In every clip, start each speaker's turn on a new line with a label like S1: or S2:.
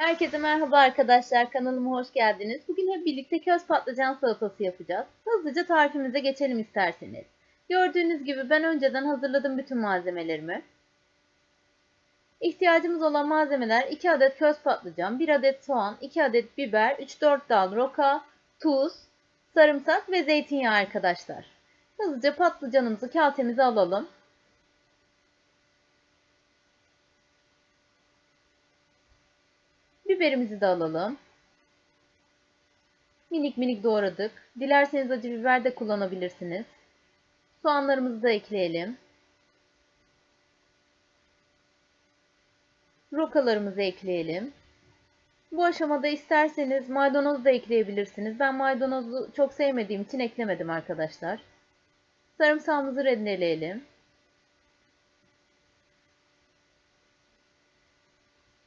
S1: Herkese merhaba arkadaşlar. Kanalıma hoş geldiniz. Bugün hep birlikte köz patlıcan salatası yapacağız. Hızlıca tarifimize geçelim isterseniz. Gördüğünüz gibi ben önceden hazırladım bütün malzemelerimi. İhtiyacımız olan malzemeler 2 adet köz patlıcan, 1 adet soğan, 2 adet biber, 3-4 dal roka, tuz, sarımsak ve zeytinyağı arkadaşlar. Hızlıca patlıcanımızı kasemize alalım. Biberimizi de alalım. Minik minik doğradık. Dilerseniz acı biber de kullanabilirsiniz. Soğanlarımızı da ekleyelim. Rokalarımızı ekleyelim. Bu aşamada isterseniz maydanoz da ekleyebilirsiniz. Ben maydanozu çok sevmediğim için eklemedim arkadaşlar. Sarımsağımızı rendeleyelim.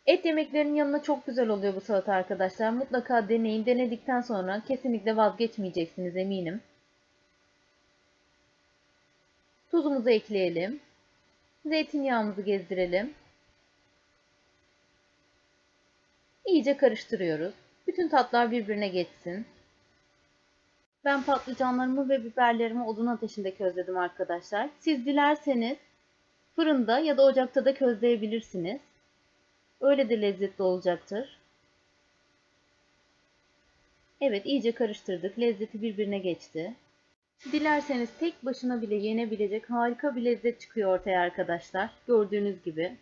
S1: Et yemeklerinin yanına çok güzel oluyor bu salata arkadaşlar. Mutlaka deneyin. Denedikten sonra kesinlikle vazgeçmeyeceksiniz eminim. Tuzumuzu ekleyelim. Zeytinyağımızı gezdirelim. İyice karıştırıyoruz. Bütün tatlar birbirine geçsin. Ben patlıcanlarımı ve biberlerimi odun ateşinde közledim arkadaşlar. Siz dilerseniz fırında ya da ocakta da közleyebilirsiniz. Öyle de lezzetli olacaktır. Evet iyice karıştırdık. Lezzeti birbirine geçti. Dilerseniz tek başına bile yenebilecek harika bir lezzet çıkıyor ortaya arkadaşlar. Gördüğünüz gibi.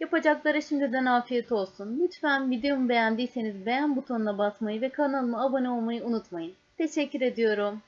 S1: Yapacaklara şimdiden afiyet olsun. Lütfen videomu beğendiyseniz beğen butonuna basmayı ve kanalıma abone olmayı unutmayın. Teşekkür ediyorum.